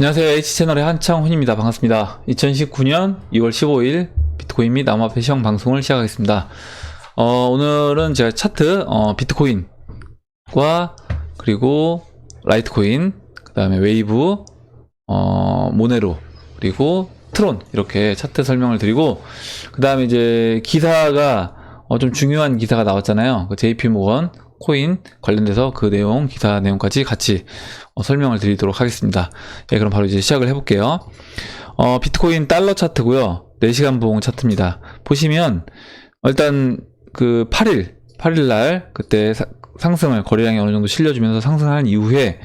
안녕하세요. H채널의 한창훈입니다. 반갑습니다. 2019년 2월 15일 비트코인 및 암호화폐 시험 방송을 시작하겠습니다. 어, 오늘은 제가 차트, 어, 비트코인과 그리고 라이트코인, 그 다음에 웨이브, 어, 모네로, 그리고 트론 이렇게 차트 설명을 드리고 그 다음에 이제 기사가 어, 좀 중요한 기사가 나왔잖아요. 그 JP 모건 코인 관련돼서 그 내용 기사 내용까지 같이 어, 설명을 드리도록 하겠습니다. 예, 그럼 바로 이제 시작을 해볼게요. 어, 비트코인 달러 차트고요. 4시간 보공 차트입니다. 보시면 일단 그 8일 8일 날 그때 사- 상승을 거래량이 어느 정도 실려주면서 상승한 이후에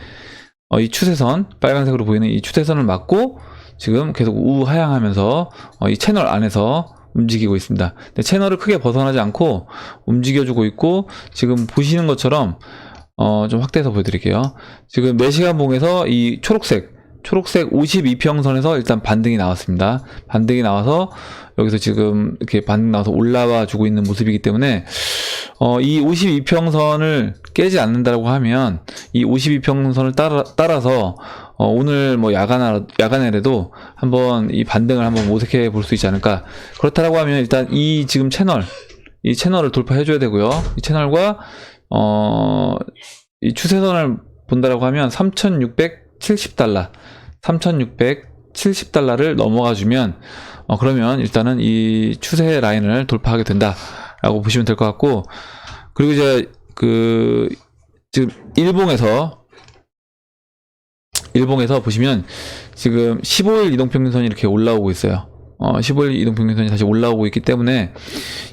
어, 이 추세선 빨간색으로 보이는 이 추세선을 맞고 지금 계속 우하향하면서 어, 이 채널 안에서 움직이고 있습니다. 채널을 크게 벗어나지 않고 움직여주고 있고 지금 보시는 것처럼 어, 좀 확대해서 보여드릴게요. 지금 4시간 봉에서 이 초록색 초록색 52평선에서 일단 반등이 나왔습니다. 반등이 나와서 여기서 지금 이렇게 반등 나와서 올라와 주고 있는 모습이기 때문에 어, 이 52평선을 깨지 않는다고 하면 이 52평선을 따라, 따라서 어, 오늘 뭐 야간 야간에라도 한번 이 반등을 한번 모색해 볼 수 있지 않을까. 그렇다라고 하면 일단 이 지금 채널 이 채널을 돌파해 줘야 되고요. 이 채널과 어, 이 추세선을 본다라고 하면 3,670달러, 3,670달러를 넘어가 주면 어, 그러면 일단은 이 추세 라인을 돌파하게 된다라고 보시면 될 것 같고 그리고 이제 그 지금 일봉에서 일봉에서 보시면 지금 15일 이동평균선이 이렇게 올라오고 있어요. 어, 15일 이동평균선이 다시 올라오고 있기 때문에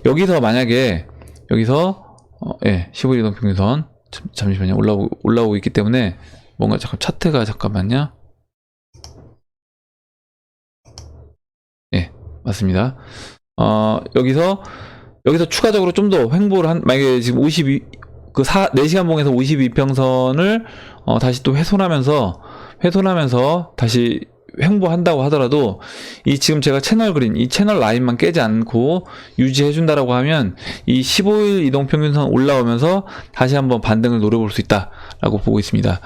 여기서 만약에 여기서 어, 예, 15일 이동평균선 잠, 잠시만요. 올라오고 올라오고 있기 때문에 뭔가 잠깐 차트가 잠깐만요. 예, 맞습니다. 어, 여기서 여기서 추가적으로 좀 더 횡보를 한 만약에 지금 52그 4, 4시간 봉에서 52평선을 어, 다시 또 훼손하면서 훼손하면서 다시 횡보한다고 하더라도 이 지금 제가 채널 그린 이 채널 라인만 깨지 않고 유지해 준다라고 하면 이 15일 이동 평균선 올라오면서 다시 한번 반등을 노려볼 수 있다라고 보고 있습니다.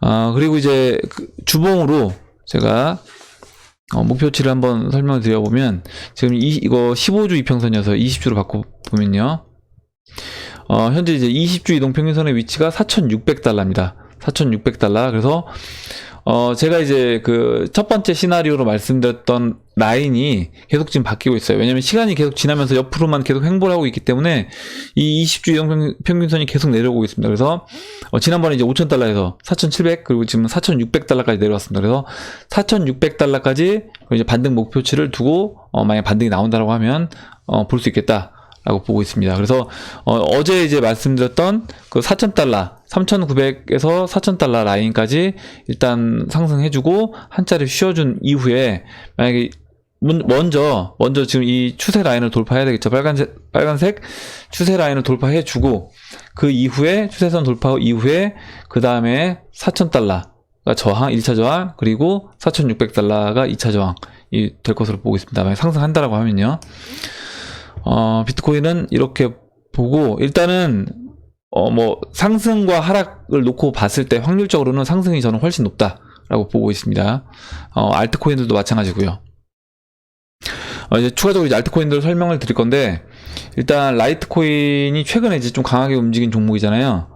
아 그리고 이제 그 주봉으로 제가 어, 목표치를 한번 설명을 드려보면 지금 이, 이거 15주 이평선이어서 20주로 바꿔 보면요. 어, 현재 이제 20주 이동 평균선의 위치가 4,600달러입니다. 4,600달러. 그래서 어, 제가 이제 그 첫 번째 시나리오로 말씀드렸던 라인이 계속 지금 바뀌고 있어요. 왜냐면 시간이 계속 지나면서 옆으로만 계속 횡보를 하고 있기 때문에 이 20주 이동 평- 평균선이 계속 내려오고 있습니다. 그래서 어, 지난번에 이제 5,000달러에서 4,700 그리고 지금 4,600달러까지 내려왔습니다. 그래서 4,600달러까지 이제 반등 목표치를 두고 어, 만약 반등이 나온다고 하면 어, 볼 수 있겠다. 라고 보고 있습니다. 그래서 어, 제 이제 말씀드렸던 그 4,000달러, 3,900에서 4,000달러 라인까지 일단 상승해주고 한 자리 쉬어준 이후에 만약에 문- 먼저 먼저 지금 이 추세 라인을 돌파해야 되겠죠. 빨간색 빨간색 추세 라인을 돌파해주고 그 이후에 추세선 돌파 이후에 그 다음에 4,000달러가 저항 1차 저항 그리고 4,600달러가 2차 저항이 될 것으로 보고 있습니다. 만약 상승한다라고 하면요. 어, 비트코인은 이렇게 보고 일단은 어, 뭐 상승과 하락을 놓고 봤을 때 확률적으로는 상승이 저는 훨씬 높다라고 보고 있습니다. 어, 알트코인들도 마찬가지고요. 어, 이제 추가적으로 이제 알트코인들 설명을 드릴 건데 일단 라이트코인이 최근에 이제 좀 강하게 움직인 종목이잖아요.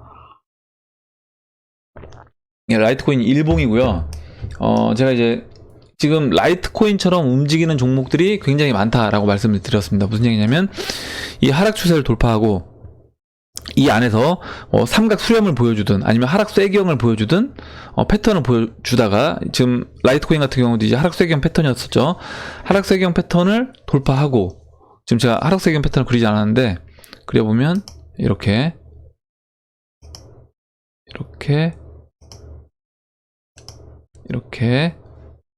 예, 라이트코인 일봉이고요. 어, 제가 이제 지금 라이트코인처럼 움직이는 종목들이 굉장히 많다라고 말씀을 드렸습니다. 무슨 얘기냐면 이 하락 추세를 돌파하고 이 안에서 어, 삼각 수렴을 보여주든 아니면 하락 쐐기형을 보여주든 어, 패턴을 보여주다가 지금 라이트코인 같은 경우도 이제 하락 쐐기형 패턴이었었죠. 하락 쐐기형 패턴을 돌파하고 지금 제가 하락 쐐기형 패턴을 그리지 않았는데 그려보면 이렇게 이렇게 이렇게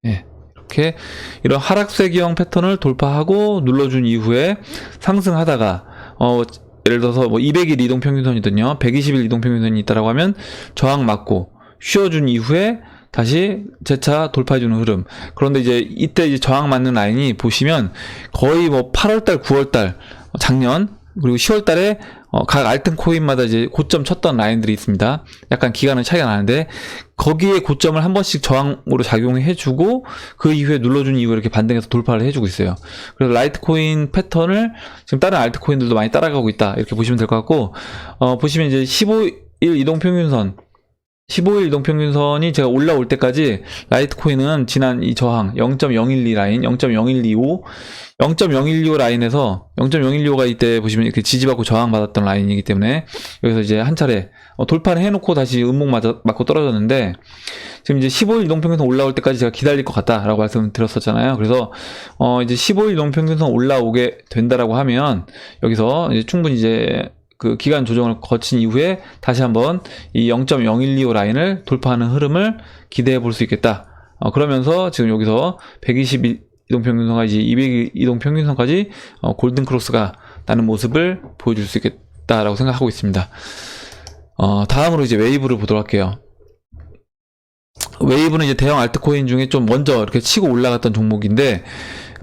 예 이렇게 이런 하락세기형 패턴을 돌파하고 눌러준 이후에 상승하다가 어 예를 들어서 뭐 200일 이동 평균선이든요 120일 이동 평균선이 있다라고 하면 저항 맞고 쉬어준 이후에 다시 재차 돌파해주는 흐름. 그런데 이제 이때 이제 저항 맞는 라인이 보시면 거의 뭐 8월달, 9월달, 작년 그리고 10월달에 어, 각 알튼 코인마다 이제 고점 쳤던 라인들이 있습니다. 약간 기간은 차이가 나는데 거기에 고점을 한 번씩 저항으로 작용해주고 그 이후에 눌러준 이후에 이렇게 반등해서 돌파를 해주고 있어요. 그래서 라이트코인 패턴을 지금 다른 알트코인들도 많이 따라가고 있다 이렇게 보시면 될 것 같고 어, 보시면 이제 15일 이동 평균선 15일 이동 평균선이 제가 올라올 때까지 라이트코인은 지난 이 저항 0.012 라인, 0.0125, 0.012 라인에서 0.012가 이때 보시면 이렇게 지지받고 저항받았던 라인이기 때문에 여기서 이제 한 차례 어, 돌파를 해놓고 다시 음목 맞고 떨어졌는데 지금 이제 15일 이동 평균선 올라올 때까지 제가 기다릴 것 같다라고 말씀드렸었잖아요. 그래서 어 이제 15일 이동 평균선 올라오게 된다라고 하면 여기서 이제 충분히 이제 그 기간 조정을 거친 이후에 다시 한번 이 0.0125 라인을 돌파하는 흐름을 기대해 볼 수 있겠다. 어, 그러면서 지금 여기서 120 이동 평균선까지 200 이동 평균선까지 어, 골든 크로스가 나는 모습을 보여줄 수 있겠다라고 생각하고 있습니다. 어, 다음으로 이제 웨이브를 보도록 할게요. 웨이브는 이제 대형 알트코인 중에 좀 먼저 이렇게 치고 올라갔던 종목인데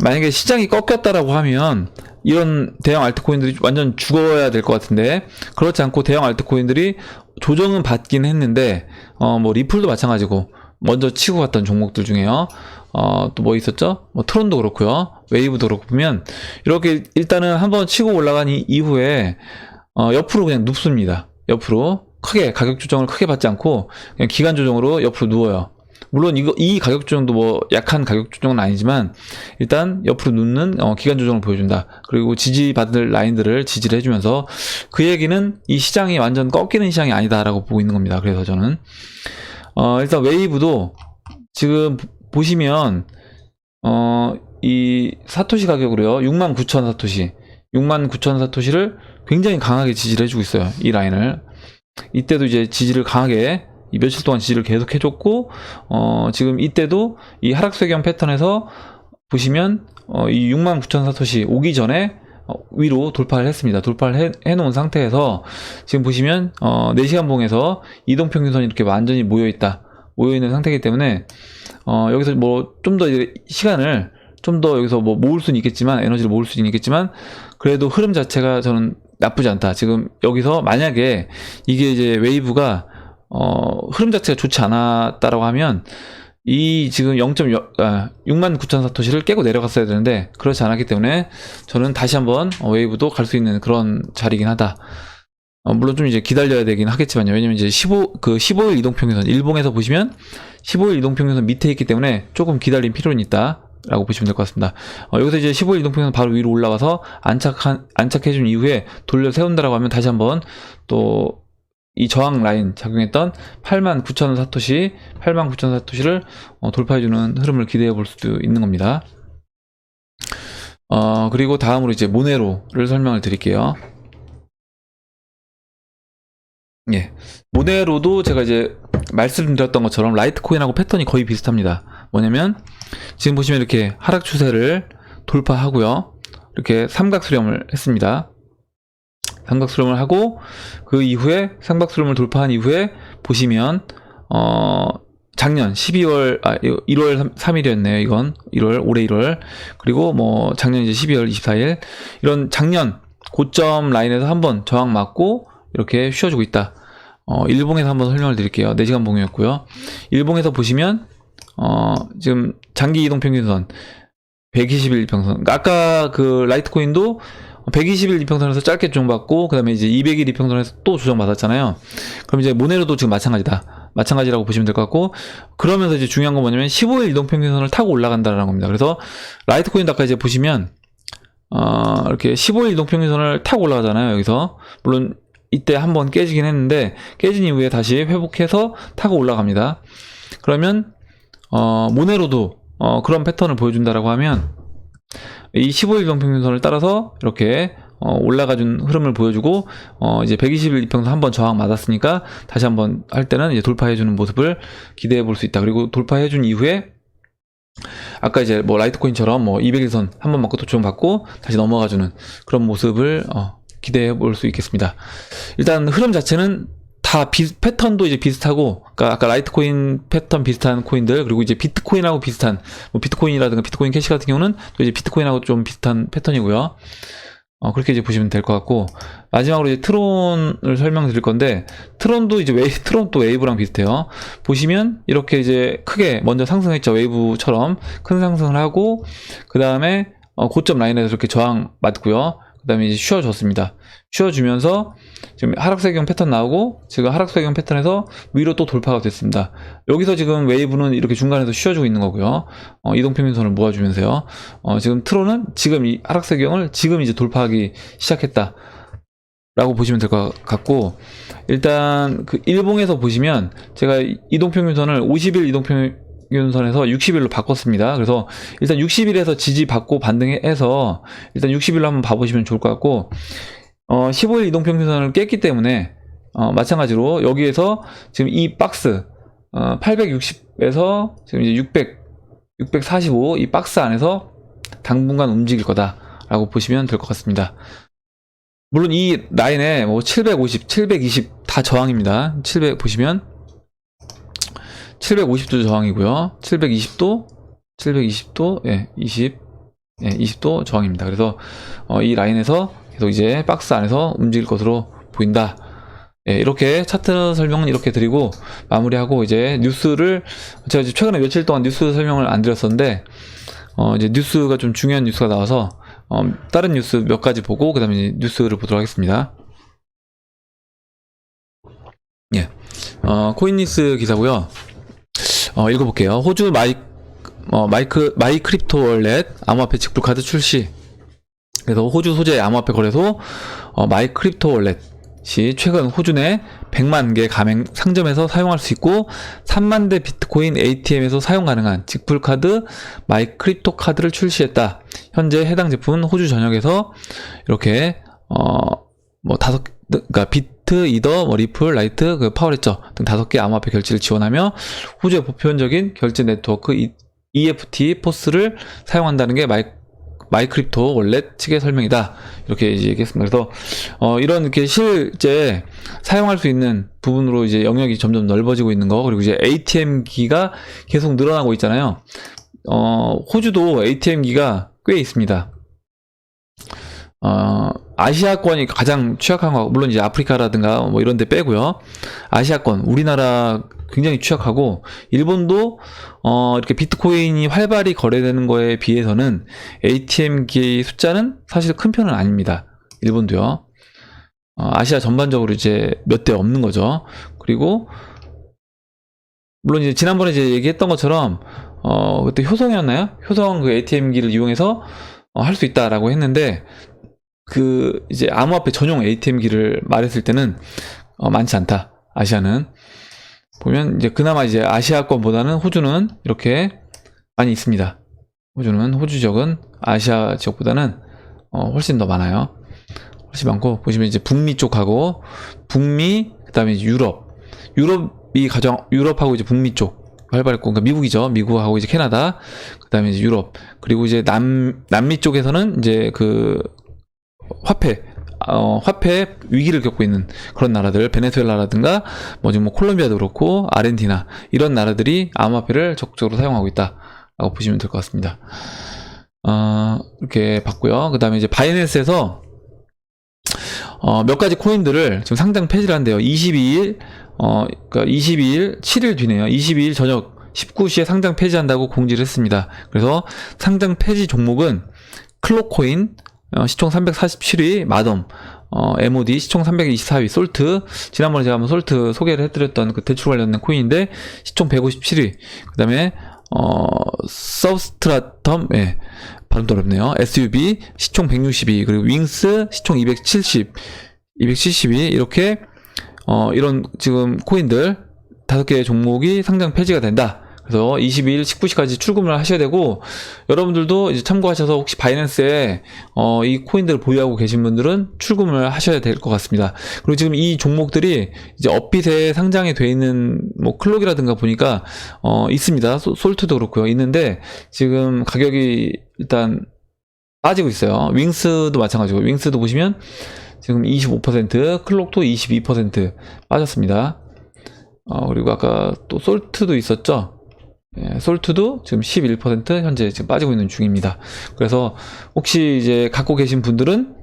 만약에 시장이 꺾였다라고 하면 이런 대형 알트코인들이 완전 죽어야 될 것 같은데 그렇지 않고 대형 알트코인들이 조정은 받긴 했는데 어 뭐 리플도 마찬가지고 먼저 치고 갔던 종목들 중에요. 어 또 뭐 있었죠? 뭐 트론도 그렇고요. 웨이브도 그렇고 보면 이렇게 일단은 한번 치고 올라간 이- 이후에 어 옆으로 그냥 눕습니다. 옆으로 크게 가격 조정을 크게 받지 않고 그냥 기간 조정으로 옆으로 누워요. 물론 이거 이 가격 조정도 뭐 약한 가격 조정은 아니지만 일단 옆으로 눕는 어, 기간 조정을 보여준다. 그리고 지지받을 라인들을 지지를 해주면서 그 얘기는 이 시장이 완전 꺾이는 시장이 아니다라고 보고 있는 겁니다. 그래서 저는 어, 일단 웨이브도 지금 보- 보시면 어, 이 사토시 가격으로요. 69,000 사토시, 69,000 사토시를 굉장히 강하게 지지를 해주고 있어요. 이 라인을 이때도 이제 지지를 강하게 이 며칠 동안 지지를 계속 해줬고 어, 지금 이때도 이 하락세경 패턴에서 보시면 어, 이 69,000 사토시 오기 전에 어, 위로 돌파를 했습니다. 돌파를 해, 해놓은 상태에서 지금 보시면 어, 4시간 봉에서 이동평균선이 이렇게 완전히 모여있다. 모여있는 상태이기 때문에 어, 여기서 뭐 좀 더 시간을 좀 더 여기서 뭐 모을 수는 있겠지만 에너지를 모을 수는 있겠지만 그래도 흐름 자체가 저는 나쁘지 않다. 지금 여기서 만약에 이게 이제 웨이브가 어, 흐름 자체가 좋지 않았다라고 하면 이 지금 0.6 아, 6만 9천 사토시를 깨고 내려갔어야 되는데 그렇지 않았기 때문에 저는 다시 한번 어, 웨이브도 갈 수 있는 그런 자리긴 하다. 어, 물론 좀 이제 기다려야 되긴 하겠지만요. 왜냐면 이제 15, 그 15일 이동평균선, 일봉에서 보시면 15일 이동평균선 밑에 있기 때문에 조금 기다릴 필요는 있다. 라고 보시면 될 것 같습니다. 어, 여기서 이제 15일 이동평균선 바로 위로 올라와서 안착한, 안착해준 이후에 돌려 세운다라고 하면 다시 한번 또 이 저항 라인 작용했던 8만 9천 사토시, 8만 9천 사토시를 어, 돌파해주는 흐름을 기대해 볼 수도 있는 겁니다. 어, 그리고 다음으로 이제 모네로를 설명을 드릴게요. 예. 모네로도 제가 이제 말씀드렸던 것처럼 라이트코인하고 패턴이 거의 비슷합니다. 뭐냐면 지금 보시면 이렇게 하락 추세를 돌파하고요. 이렇게 삼각 수렴을 했습니다. 삼각 수렴을 하고 그 이후에 삼각 수렴을 돌파한 이후에 보시면 어 작년 12월 아 1월 3 일이었네요. 이건 1월 올해 1월 그리고 뭐 작년 이제 12월 24일 이런 작년 고점 라인에서 한번 저항 맞고 이렇게 쉬어주고 있다. 어, 일봉에서 한번 설명을 드릴게요. 4시간 봉이었고요. 일봉에서 보시면 어, 지금 장기 이동 평균선 121 이평선. 그러니까 아까 그 라이트코인도 121 이평선에서 짧게 조정받고 그다음에 이제 201 이평선에서 또 조정받았잖아요. 그럼 이제 모네로도 지금 마찬가지다. 마찬가지라고 보시면 될 것 같고 그러면서 이제 중요한 건 뭐냐면 15일 이동 평균선을 타고 올라간다는 겁니다. 그래서 라이트코인도 아까 이제 보시면 어, 이렇게 15일 이동 평균선을 타고 올라가잖아요. 여기서 물론 이때 한번 깨지긴 했는데 깨진 이후에 다시 회복해서 타고 올라갑니다. 그러면 어, 모네로도 어, 그런 패턴을 보여준다라고 하면 이 15일 이동평균선을 따라서 이렇게 어, 올라가준 흐름을 보여주고 어, 이제 120일 이평선 한번 저항 맞았으니까 다시 한번 할 때는 이제 돌파해주는 모습을 기대해 볼 수 있다. 그리고 돌파해준 이후에 아까 이제 뭐 라이트코인처럼 뭐 200일선 한번 맞고 또 조정받고 다시 넘어가주는 그런 모습을 어, 기대해 볼 수 있겠습니다. 일단 흐름 자체는 다 비, 패턴도 이제 비슷하고, 그러니까 아까 라이트코인 패턴 비슷한 코인들, 그리고 이제 비트코인하고 비슷한, 뭐 비트코인이라든가 비트코인 캐시 같은 경우는 또 이제 비트코인하고 좀 비슷한 패턴이고요. 어, 그렇게 이제 보시면 될 것 같고 마지막으로 이제 트론을 설명드릴 건데 트론도 이제 웨이 트론 또 웨이브랑 비슷해요. 보시면 이렇게 이제 크게 먼저 상승했죠 웨이브처럼 큰 상승을 하고 그 다음에 어, 고점 라인에서 이렇게 저항 맞고요. 그 다음에 이제 쉬어줬습니다. 쉬어주면서 지금 하락세경 패턴 나오고 지금 하락세경 패턴에서 위로 또 돌파가 됐습니다. 여기서 지금 웨이브는 이렇게 중간에서 쉬어주고 있는 거고요. 어, 이동평균선을 모아주면서요. 어, 지금 트론은 지금 이 하락세경을 지금 이제 돌파하기 시작했다. 라고 보시면 될 것 같고 일단 그 일봉에서 보시면 제가 이동평균선을 50일 이동평균 선에서 60일로 바꿨습니다. 그래서 일단 60일에서 지지 받고 반등해서 일단 60일로 한번 봐보시면 좋을 것 같고 어, 15일 이동평균선을 깼기 때문에 어, 마찬가지로 여기에서 지금 이 박스 어, 860에서 지금 이제 600, 645 이 박스 안에서 당분간 움직일 거다라고 보시면 될 것 같습니다. 물론 이 라인에 뭐 750, 720 다 저항입니다. 700 보시면 750도 저항이고요. 720도, 720도, 예, 20, 예, 20도 저항입니다. 그래서 어, 이 라인에서 계속 이제 박스 안에서 움직일 것으로 보인다. 예, 이렇게 차트 설명은 이렇게 드리고 마무리하고 이제 뉴스를 제가 이제 최근에 며칠 동안 뉴스 설명을 안 드렸었는데 어, 이제 뉴스가 좀 중요한 뉴스가 나와서 어, 다른 뉴스 몇 가지 보고 그다음에 뉴스를 보도록 하겠습니다. 예, 어, 코인니스 기사고요. 어, 읽어볼게요. 호주 마이 어, 마이크 마이 크립토 월렛 암호화폐 직불 카드 출시. 그래서 호주 소재 암호화폐 거래소 어, 마이 크립토 월렛이 최근 호주 내 100만 개 가맹 상점에서 사용할 수 있고 3만 대 비트코인 ATM에서 사용 가능한 직불 카드 마이 크립토 카드를 출시했다. 현재 해당 제품은 호주 전역에서 이렇게 어 뭐 다섯 그러니까 비 트, 이더, 뭐 리플, 라이트, 그 파워레저 등 다섯 개 암호화폐 결제를 지원하며 호주의 보편적인 결제 네트워크 이- EFT 포스를 사용한다는 게 마이 마이크립토 월렛 측의 설명이다. 이렇게 이제 얘기했습니다. 그래서 어, 이런 이렇게 실제 사용할 수 있는 부분으로 이제 영역이 점점 넓어지고 있는 거 그리고 이제 ATM 기가 계속 늘어나고 있잖아요. 어, 호주도 ATM 기가 꽤 있습니다. 어, 아시아권이 가장 취약한 거 물론 이제 아프리카라든가 뭐 이런 데 빼고요. 아시아권 우리나라 굉장히 취약하고 일본도 어, 이렇게 비트코인이 활발히 거래되는 거에 비해서는 ATM 기 숫자는 사실 큰 편은 아닙니다. 일본도요. 어, 아시아 전반적으로 이제 몇 대 없는 거죠. 그리고 물론 이제 지난번에 이제 얘기했던 것처럼 어, 그때 효성이었나요? 효성 그 ATM 기를 이용해서 어, 할 수 있다라고 했는데 그 이제 암호화폐 전용 ATM 기를 말했을 때는 어, 많지 않다. 아시아는 보면 이제 그나마 이제 아시아권보다는 호주는 이렇게 많이 있습니다. 호주는 호주 지역은 아시아 지역보다는 어, 훨씬 더 많아요. 훨씬 많고 보시면 이제 북미 쪽하고 북미 그다음에 유럽 유럽이 가장 유럽하고 이제 북미 쪽 활발했고 그러니까 미국이죠. 미국하고 이제 캐나다 그다음에 이제 유럽 그리고 이제 남 남미 쪽에서는 이제 그 화폐 어, 화폐 위기를 겪고 있는 그런 나라들, 베네수엘라라든가, 뭐 지금 뭐 콜롬비아도 그렇고, 아르헨티나, 이런 나라들이 암호화폐를 적극적으로 사용하고 있다라고 보시면 될 것 같습니다. 어, 이렇게 봤고요. 그 다음에 이제 바이낸스에서, 어, 몇 가지 코인들을 지금 상장 폐지를 한대요. 22일, 어, 그니까 22일, 7일 뒤네요. 22일 저녁 19시에 상장 폐지한다고 공지를 했습니다. 그래서 상장 폐지 종목은 클로코인, 어, 시총 347위 마덤 어, MOD 시총 324위 솔트. 지난번에 제가 한번 솔트 소개를 해드렸던 그 대출 관련된 코인인데 시총 157위. 그 다음에 어, 서브스트라텀 예 발음도 어렵네요. SUB 시총 162 그리고 윙스 시총 270 272 이렇게 어, 이런 지금 코인들 다섯 개의 종목이 상장 폐지가 된다. 그래서 22일 19시까지 출금을 하셔야 되고 여러분들도 이제 참고하셔서 혹시 바이낸스에 어, 이 코인들을 보유하고 계신 분들은 출금을 하셔야 될 것 같습니다. 그리고 지금 이 종목들이 이제 업빗에 상장이 돼 있는 뭐 클록이라든가 보니까 어, 있습니다. 소- 솔트도 그렇고요. 있는데 지금 가격이 일단 빠지고 있어요. 윙스도 마찬가지고 윙스도 보시면 지금 25% 클록도 22% 빠졌습니다. 어, 그리고 아까 또 솔트도 있었죠. 예, 솔트도 지금 11% 현재 지금 빠지고 있는 중입니다. 그래서 혹시 이제 갖고 계신 분들은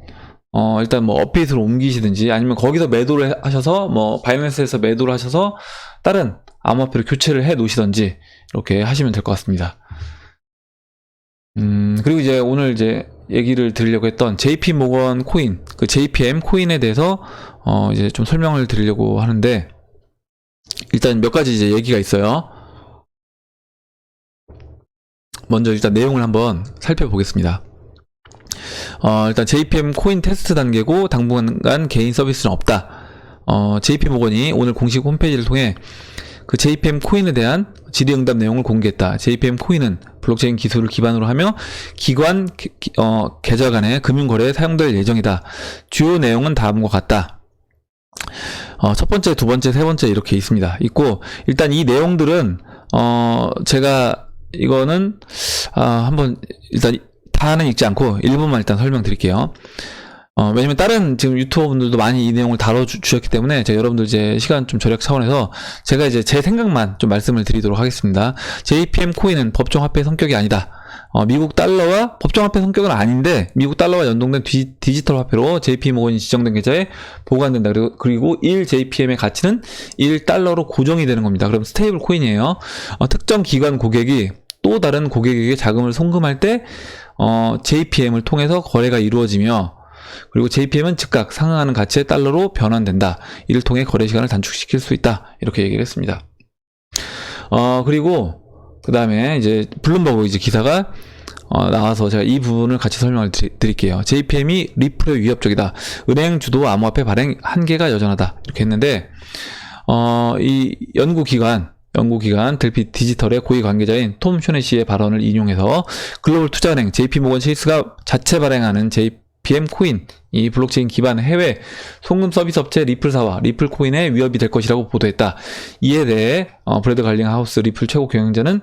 어, 일단 뭐 업비트로 옮기시든지 아니면 거기서 매도를 해- 하셔서 뭐 바이낸스에서 매도를 하셔서 다른 암호화폐를 교체를 해 놓으시든지 이렇게 하시면 될 것 같습니다. 음, 그리고 이제 오늘 이제 얘기를 드리려고 했던 JP 모건 코인, 그 JPM 코인에 대해서 어, 이제 좀 설명을 드리려고 하는데 일단 몇 가지 이제 얘기가 있어요. 먼저 일단 내용을 한번 살펴보겠습니다. 어, 일단 JPM 코인 테스트 단계고 당분간 개인 서비스는 없다. 어, JP 모건이 오늘 공식 홈페이지를 통해 그 JPM 코인에 대한 질의응답 내용을 공개했다. JPM 코인은 블록체인 기술을 기반으로 하며 기관 기- 기- 어, 계좌 간의 금융 거래에 사용될 예정이다. 주요 내용은 다음과 같다. 어, 첫 번째, 두 번째, 세 번째 이렇게 있습니다. 있고 일단 이 내용들은 어, 제가 이거는 아, 한번 일단 다는 읽지 않고 일부만 일단 설명드릴게요. 어, 왜냐면 다른 지금 유튜버 분들도 많이 이 내용을 다뤄주셨기 때문에 제가 여러분들 이제 시간 좀 절약 차원에서 제가 이제 제 생각만 좀 말씀을 드리도록 하겠습니다. JPM 코인은 법정 화폐 성격이 아니다. 어, 미국 달러와 법정 화폐 성격은 아닌데 미국 달러와 연동된 디, 디지털 화폐로 JP 모건이 지정된 계좌에 보관된다. 그리고, 그리고 1 JPM의 가치는 1달러로 고정이 되는 겁니다. 그럼 스테이블 코인이에요. 어, 특정 기관 고객이 또 다른 고객에게 자금을 송금할 때 어, JPM을 통해서 거래가 이루어지며 그리고 JPM은 즉각 상응하는 가치의 달러로 변환된다. 이를 통해 거래 시간을 단축시킬 수 있다. 이렇게 얘기를 했습니다. 어, 그리고 그 다음에 이제 블룸버그 이제 기사가 어, 나와서 제가 이 부분을 같이 설명을 드리, 드릴게요. JPM이 리플에 위협적이다. 은행 주도 암호화폐 발행 한계가 여전하다. 이렇게 했는데 어, 이 연구기관 연구기관 델피 디지털의 고위 관계자인 톰 쇼네시의 발언을 인용해서 글로벌 투자은행 JP모건 체이스가 자체 발행하는 JPM 코인 이 블록체인 기반 해외 송금 서비스 업체 리플사와 리플 코인에 위협이 될 것이라고 보도했다. 이에 대해 어, 브래드 갈링 하우스 리플 최고 경영자는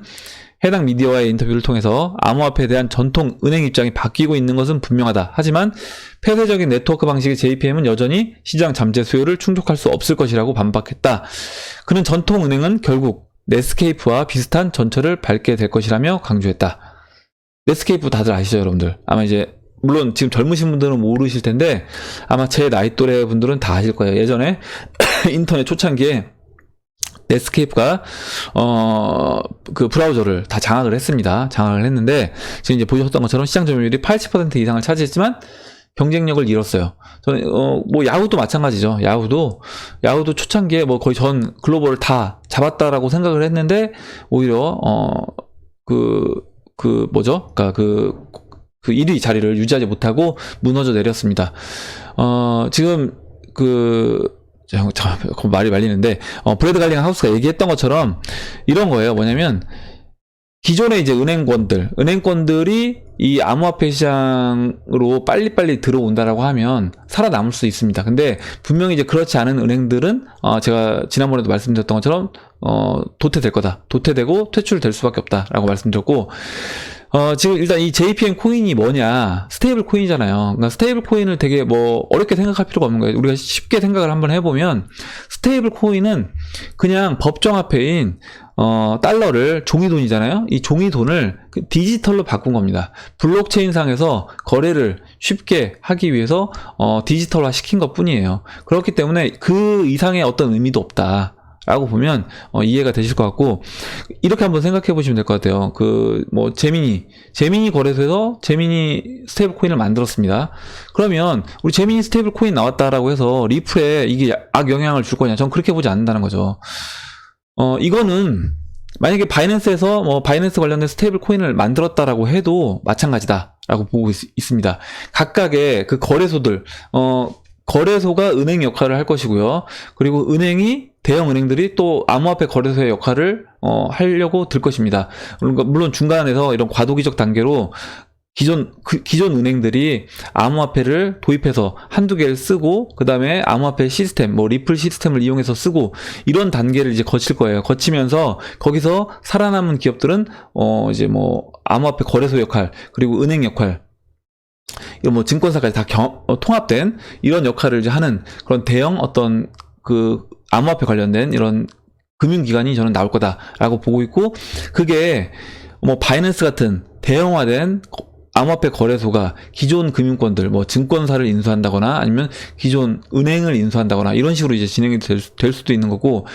해당 미디어와의 인터뷰를 통해서 암호화폐에 대한 전통 은행 입장이 바뀌고 있는 것은 분명하다. 하지만 폐쇄적인 네트워크 방식의 JPM은 여전히 시장 잠재 수요를 충족할 수 없을 것이라고 반박했다. 그는 전통 은행은 결국 넷스케이프와 비슷한 전철을 밟게 될 것이라며 강조했다. 넷스케이프 다들 아시죠, 여러분들? 아마 이제 물론 지금 젊으신 분들은 모르실 텐데 아마 제 나이 또래 분들은 다 아실 거예요. 예전에 인터넷 초창기에 넷스케이프가 어 그 브라우저를 다 장악을 했습니다. 장악을 했는데 지금 이제 보셨던 것처럼 시장 점유율이 80% 이상을 차지했지만 경쟁력을 잃었어요. 저는 어 뭐 야후도 마찬가지죠. 야후도 야후도 초창기에 뭐 거의 전 글로벌을 다 잡았다라고 생각을 했는데 오히려 어그그 그 뭐죠? 그러니까 그 그 1위 자리를 유지하지 못하고 무너져 내렸습니다. 어, 지금 그, 자, 자, 말이 말리는데, 어, 브래드 갈링 하우스가 얘기했던 것처럼 이런 거예요. 뭐냐면, 기존의 이제 은행권들, 은행권들이 이 암호화폐 시장으로 빨리빨리 들어온다라고 하면 살아남을 수 있습니다. 근데 분명히 이제 그렇지 않은 은행들은, 어, 제가 지난번에도 말씀드렸던 것처럼, 어, 도태될 거다. 도태되고 퇴출될 수밖에 없다라고 말씀드렸고, 어, 지금 일단 이 JPM 코인이 뭐냐. 스테이블 코인이잖아요. 그러니까 스테이블 코인을 되게 뭐 어렵게 생각할 필요가 없는 거예요. 우리가 쉽게 생각을 한번 해보면 스테이블 코인은 그냥 법정화폐인 어, 달러를 종이돈이잖아요. 이 종이돈을 그 디지털로 바꾼 겁니다. 블록체인 상에서 거래를 쉽게 하기 위해서 어, 디지털화 시킨 것 뿐이에요. 그렇기 때문에 그 이상의 어떤 의미도 없다. 라고 보면 어, 이해가 되실 것 같고 이렇게 한번 생각해 보시면 될 것 같아요. 그 뭐 재민이 재민이 거래소에서 재민이 스테이블 코인을 만들었습니다. 그러면 우리 재민이 스테이블 코인 나왔다라고 해서 리플에 이게 악 영향을 줄 거냐? 전 그렇게 보지 않는다는 거죠. 어 이거는 만약에 바이낸스에서 뭐 바이낸스 관련된 스테이블 코인을 만들었다라고 해도 마찬가지다 라고 보고 있, 있습니다. 각각의 그 거래소들 어 거래소가 은행 역할을 할 것이고요. 그리고 은행이 대형 은행들이 또 암호화폐 거래소의 역할을 어, 하려고 들 것입니다. 물론, 중간에서 이런 과도기적 단계로 기존 그, 기존 은행들이 암호화폐를 도입해서 한두 개를 쓰고 그 다음에 암호화폐 시스템 뭐 리플 시스템을 이용해서 쓰고 이런 단계를 이제 거칠 거예요. 거치면서 거기서 살아남은 기업들은 어 이제 뭐 암호화폐 거래소 역할 그리고 은행 역할 이런 뭐 증권사까지 다 경, 어, 통합된 이런 역할을 이제 하는 그런 대형 어떤 그 암호화폐 관련된 이런 금융기관이 저는 나올 거다라고 보고 있고 그게 뭐 바이낸스 같은 대형화된 암호화폐 거래소가 기존 금융권들, 뭐 증권사를 인수한다거나 아니면 기존 은행을 인수한다거나 이런 식으로 이제 진행이 될, 수- 될 수도 있는 거고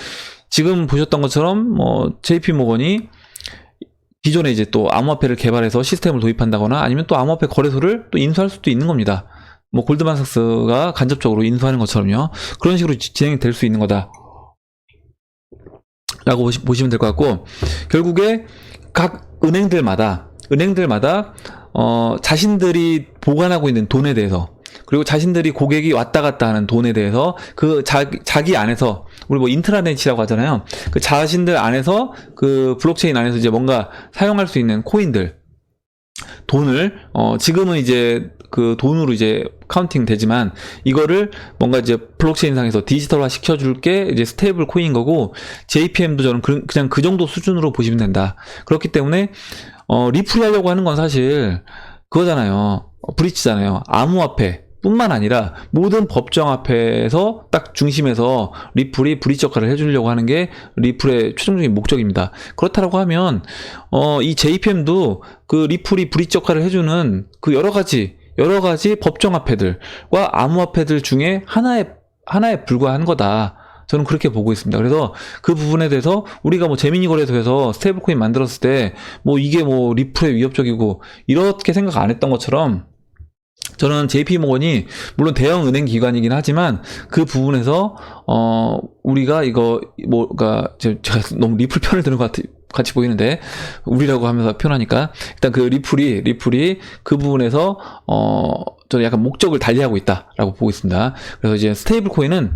지금 보셨던 것처럼 뭐 JP 모건이 기존에 이제 또 암호화폐를 개발해서 시스템을 도입한다거나 아니면 또 암호화폐 거래소를 또 인수할 수도 있는 겁니다. 뭐 골드만삭스가 간접적으로 인수하는 것처럼요. 그런 식으로 지- 진행이 될 수 있는 거다. 라고 보시, 보시 면 될 것 같고 결국에 각 은행들마다 은행들마다 어, 자신들이 보관하고 있는 돈에 대해서 그리고 자신들이 고객이 왔다 갔다 하는 돈에 대해서 그 자기, 자기 안에서 우리 뭐 인트라넷이라고 하잖아요. 그 자신들 안에서 그 블록체인 안에서 이제 뭔가 사용할 수 있는 코인들 돈을 어 지금은 이제 그 돈으로 이제 카운팅 되지만 이거를 뭔가 이제 블록체인 상에서 디지털화 시켜줄 게 이제 스테이블 코인인 거고 JPM도 저는 그, 그냥 그 정도 수준으로 보시면 된다. 그렇기 때문에 어 리플이 하려고 하는 건 사실 그거잖아요. 어, 브릿지잖아요. 암호화폐. 뿐만 아니라 모든 법정 앞에서 딱 중심에서 리플이 브릿지 역할을 해주려고 하는 게 리플의 최종적인 목적입니다. 그렇다라고 하면 어, 이 JPM도 그 리플이 브릿지 역할을 해주는 그 여러 가지 여러 가지 법정 화폐들과 암호화폐들 중에 하나에 하나에 불과한 거다. 저는 그렇게 보고 있습니다. 그래서 그 부분에 대해서 우리가 뭐 재미니 거래소에서 스테이블 코인 만들었을 때 뭐 이게 뭐 리플에 위협적이고 이렇게 생각 안 했던 것처럼 저는 JP 모건이 물론 대형 은행 기관이긴 하지만 그 부분에서 어 우리가 이거 뭐가 제가 너무 리플 편을 드는 것 같, 같이 보이는데 우리라고 하면서 표현하니까 일단 그 리플이 리플이 그 부분에서 어 저는 약간 목적을 달리하고 있다라고 보고 있습니다. 그래서 이제 스테이블 코인은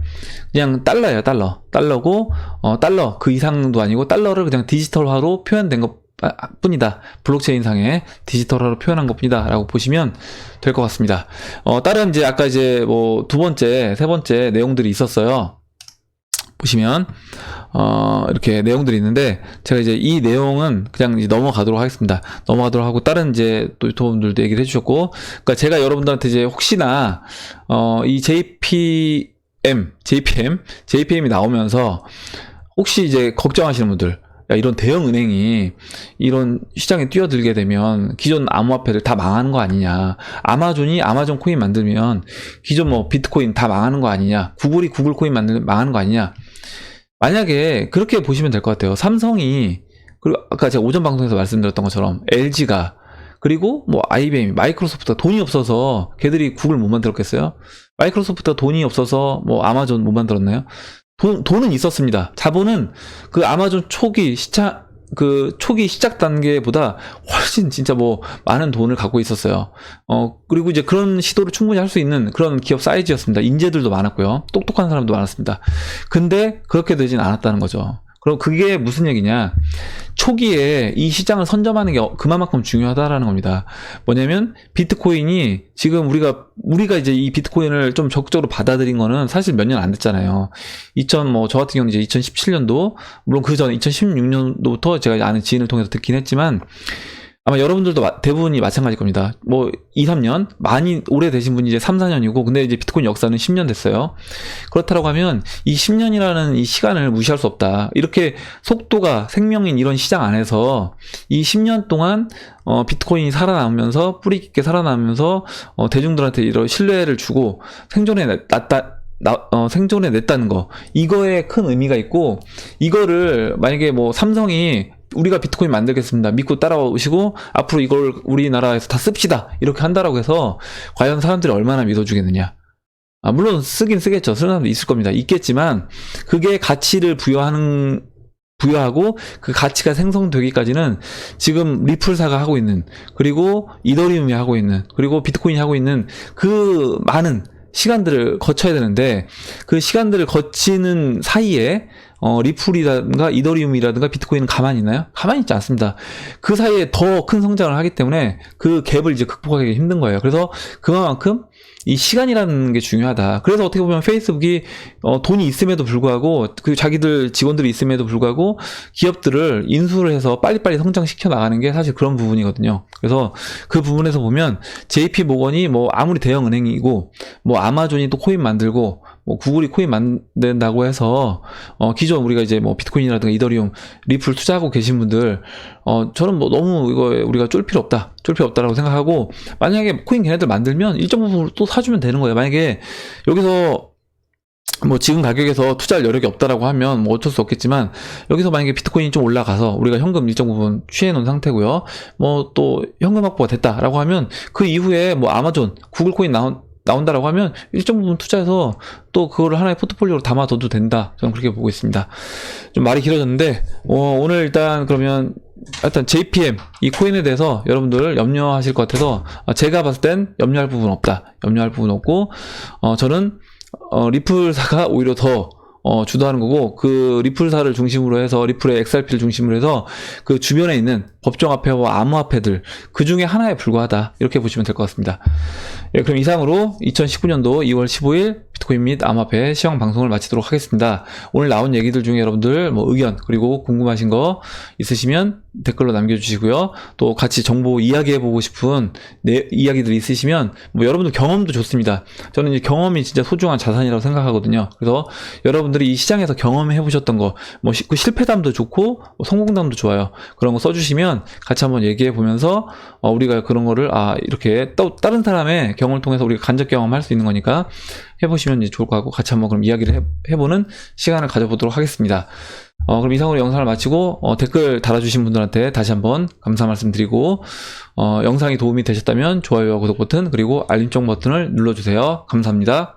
그냥 달러예요, 달러. 달러고 어 달러 그 이상도 아니고 달러를 그냥 디지털화로 표현된 것 아, 뿐이다. 블록체인 상에 디지털화로 표현한 것 뿐이다. 라고 보시면 될 것 같습니다. 어, 다른 이제 아까 이제 뭐 두 번째, 세 번째 내용들이 있었어요. 보시면, 어, 이렇게 내용들이 있는데, 제가 이제 이 내용은 그냥 이제 넘어가도록 하겠습니다. 넘어가도록 하고, 다른 이제 또 유튜버분들도 얘기를 해주셨고, 그러니까 제가 여러분들한테 이제 혹시나, 어, 이 JPM, JPM, JPM이 나오면서, 혹시 이제 걱정하시는 분들, 야, 이런 대형 은행이 이런 시장에 뛰어들게 되면 기존 암호화폐를 다 망하는 거 아니냐. 아마존이 아마존 코인 만들면 기존 뭐 비트코인 다 망하는 거 아니냐. 구글이 구글 코인 만들면 망하는 거 아니냐. 만약에 그렇게 보시면 될 것 같아요. 삼성이 그리고 아까 제가 오전 방송에서 말씀드렸던 것처럼 LG가 그리고 뭐 IBM, 마이크로소프트가 돈이 없어서 걔들이 구글 못 만들었겠어요? 마이크로소프트가 돈이 없어서 뭐 아마존 못 만들었나요? 돈, 돈은 있었습니다. 자본은 그 아마존 초기 시차, 그 초기 시작 단계보다 훨씬 진짜 뭐 많은 돈을 갖고 있었어요. 어, 그리고 이제 그런 시도를 충분히 할 수 있는 그런 기업 사이즈였습니다. 인재들도 많았고요. 똑똑한 사람도 많았습니다. 근데 그렇게 되진 않았다는 거죠. 그럼 그게 무슨 얘기냐? 초기에 이 시장을 선점하는 게 그만큼 중요하다라는 겁니다. 뭐냐면 비트코인이 지금 우리가 우리가 이제 이 비트코인을 좀 적극적으로 받아들인 거는 사실 몇 년 안 됐잖아요. 2000 뭐 저 같은 경우 이제 2017년도 물론 그 전에 2016년도부터 제가 아는 지인을 통해서 듣긴 했지만 아마 여러분들도 마- 대부분이 마찬가지일 겁니다. 뭐 2, 3년 많이 오래 되신 분이 이제 3, 4년이고 근데 이제 비트코인 역사는 10년 됐어요. 그렇다고 하면 이 10년이라는 이 시간을 무시할 수 없다. 이렇게 속도가 생명인 이런 시장 안에서 이 10년 동안 어, 비트코인이 살아남으면서 뿌리 깊게 살아남으면서 어, 대중들한테 이런 신뢰를 주고 생존해 냈다. 나, 어, 생존해 냈다는 거 이거에 큰 의미가 있고 이거를 만약에 뭐 삼성이 우리가 비트코인 만들겠습니다. 믿고 따라오시고 앞으로 이걸 우리나라에서 다 씁시다. 이렇게 한다라고 해서 과연 사람들이 얼마나 믿어주겠느냐. 아, 물론 쓰긴 쓰겠죠. 쓰는 사람도 있을 겁니다. 있겠지만 그게 가치를 부여하는 부여하고 그 가치가 생성되기까지는 지금 리플사가 하고 있는 그리고 이더리움이 하고 있는 그리고 비트코인이 하고 있는 그 많은 시간들을 거쳐야 되는데 그 시간들을 거치는 사이에 어, 리플이라든가 이더리움이라든가 비트코인은 가만히 있나요? 가만히 있지 않습니다. 그 사이에 더 큰 성장을 하기 때문에 그 갭을 이제 극복하기 힘든 거예요. 그래서 그만큼 이 시간이라는 게 중요하다. 그래서 어떻게 보면 페이스북이 어, 돈이 있음에도 불구하고 그 자기들 직원들이 있음에도 불구하고 기업들을 인수를 해서 빨리빨리 성장시켜 나가는 게 사실 그런 부분이거든요. 그래서 그 부분에서 보면 JP 모건이 뭐 아무리 대형 은행이고 뭐 아마존이 또 코인 만들고 뭐 구글이 코인 만든다고 해서 어 기존 우리가 이제 뭐 비트코인이라든가 이더리움 리플 투자하고 계신 분들 어 저는 뭐 너무 이거 우리가 쫄 필요 없다 쫄 필요 없다라고 생각하고 만약에 코인 걔네들 만들면 일정 부분 또 사주면 되는 거예요 만약에 여기서 뭐 지금 가격에서 투자할 여력이 없다라고 하면 뭐 어쩔 수 없겠지만 여기서 만약에 비트코인이 좀 올라가서 우리가 현금 일정 부분 취해 놓은 상태고요. 뭐 또 현금 확보가 됐다라고 하면 그 이후에 뭐 아마존, 구글 코인 나온 나온다라고 하면 일정 부분 투자해서 또 그거를 하나의 포트폴리오로 담아둬도 된다. 저는 그렇게 보고 있습니다. 좀 말이 길어졌는데 어, 오늘 일단 그러면 일단 JPM 이 코인에 대해서 여러분들 염려하실 것 같아서 아, 제가 봤을 땐 염려할 부분 없다. 염려할 부분 없고 어, 저는 어, 리플사가 오히려 더 어, 주도하는 거고 그 리플사를 중심으로 해서 리플의 XRP를 중심으로 해서 그 주변에 있는 법정화폐와 암호화폐들 그 중에 하나에 불과하다 이렇게 보시면 될 것 같습니다. 예, 그럼 이상으로 2019년도 2월 15일 비트코인 및 암호화폐 시황 방송을 마치도록 하겠습니다. 오늘 나온 얘기들 중에 여러분들 뭐 의견 그리고 궁금하신 거 있으시면 댓글로 남겨주시고요. 또 같이 정보 이야기해보고 싶은 내 이야기들 있으시면 뭐 여러분들 경험도 좋습니다. 저는 이제 경험이 진짜 소중한 자산이라고 생각하거든요. 그래서 여러분들이 이 시장에서 경험해보셨던 거, 뭐 시- 그 실패담도 좋고 뭐 성공담도 좋아요. 그런 거 써주시면 같이 한번 얘기해보면서 어, 우리가 그런 거를 아 이렇게 또 다른 사람의 경험을 통해서 우리가 간접 경험할 수 있는 거니까 해보시면 이제 좋을 것 같고 같이 한번 그럼 이야기를 해, 해보는 시간을 가져보도록 하겠습니다. 어, 그럼 이상으로 영상을 마치고 어, 댓글 달아주신 분들한테 다시 한번 감사 말씀드리고 어, 영상이 도움이 되셨다면 좋아요와 구독 버튼 그리고 알림종 버튼을 눌러주세요. 감사합니다.